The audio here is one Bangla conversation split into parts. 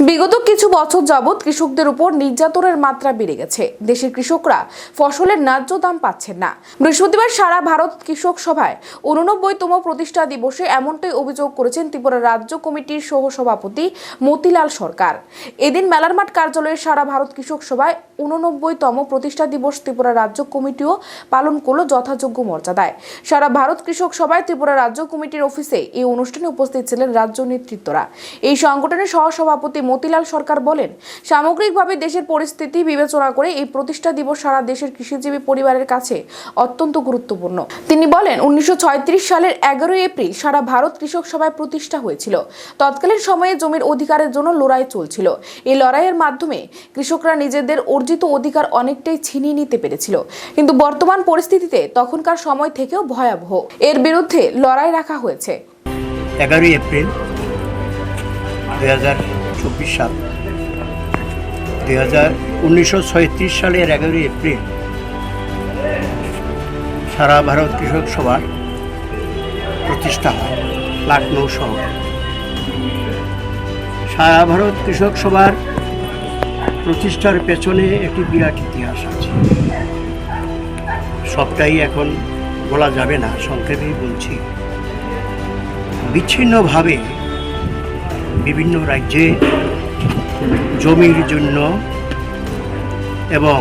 বিগত কিছু বছর যাবৎ কৃষকদের উপর নির্যাতনের মাত্রা বেড়ে গেছে। দেশের কৃষকরা ফসলের ন্যায্য দাম পাচ্ছেন না। বৃহস্পতিবার সারা ভারত কৃষক সভায় উননব্বইতম প্রতিষ্ঠা দিবসে এমনটাই অভিযোগ করেছেন ত্রিপুরা রাজ্য কমিটির সহ সভাপতি মতিলাল সরকার। এদিন মেলার মাঠ কার্যালয়ে সারা ভারত কৃষক সভায় উননব্বইতম প্রতিষ্ঠা দিবস ত্রিপুরা রাজ্য কমিটিও পালন করল যথাযোগ্য মর্যাদায়। সারা ভারত কৃষক সভায় ত্রিপুরা রাজ্য কমিটির অফিসে এই অনুষ্ঠানে উপস্থিত ছিলেন রাজ্য নেতৃত্বরা। এই সংগঠনের সহসভাপতি মতিলাল সরকার বলেন, সামগ্রিকভাবে দেশের পরিস্থিতি বিবেচনা করে এই প্রতিষ্ঠা দিবস সারা দেশের কৃষিজীবী পরিবারের কাছে অত্যন্ত গুরুত্বপূর্ণ। তিনি বলেন, উনিশশো সালের এগারোই এপ্রিল সারা ভারত কৃষক সভায় প্রতিষ্ঠা হয়েছিল। তৎকালীন সময়ে জমির অধিকারের জন্য লড়াই চলছিল। এই লড়াইয়ের মাধ্যমে কৃষকরা নিজেদের অর্জিত অধিকার অনেকটাই ছিনিয়ে নিতে পেরেছিল। কিন্তু বর্তমান পরিস্থিতিতে তখনকার সময় থেকেও ভয়াবহ। এর বিরুদ্ধে লড়াই রাখা হয়েছে। এগারোই এপ্রিল দুই হাজার চব্বিশ সাল। দুই হাজার উনিশশো ছয়ত্রিশ সালের এগারোই এপ্রিল সারা ভারত কৃষক সভার প্রতিষ্ঠা হয় লখনৌ শহরে। সারা ভারত কৃষক সভার প্রতিষ্ঠার পেছনে একটি বিরাট ইতিহাস আছে। সবটাই এখন বলা যাবে না সংক্ষেপেই বলছি। বিচ্ছিন্নভাবে বিভিন্ন রাজ্যে জমির জন্য এবং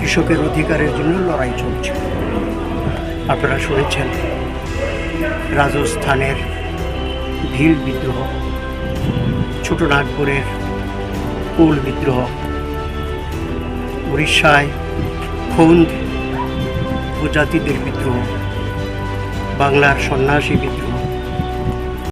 কৃষকের অধিকারের জন্য লড়াই চলছে। আপনারা শুনেছেন, রাজস্থানের ভিল বিদ্রোহ, ছোটনাগপুরের কুল বিদ্রোহ, উড়িষ্যায় খুন্দ উপজাতিদের বিদ্রোহ, বাংলার সন্ন্যাসী বিদ্রোহ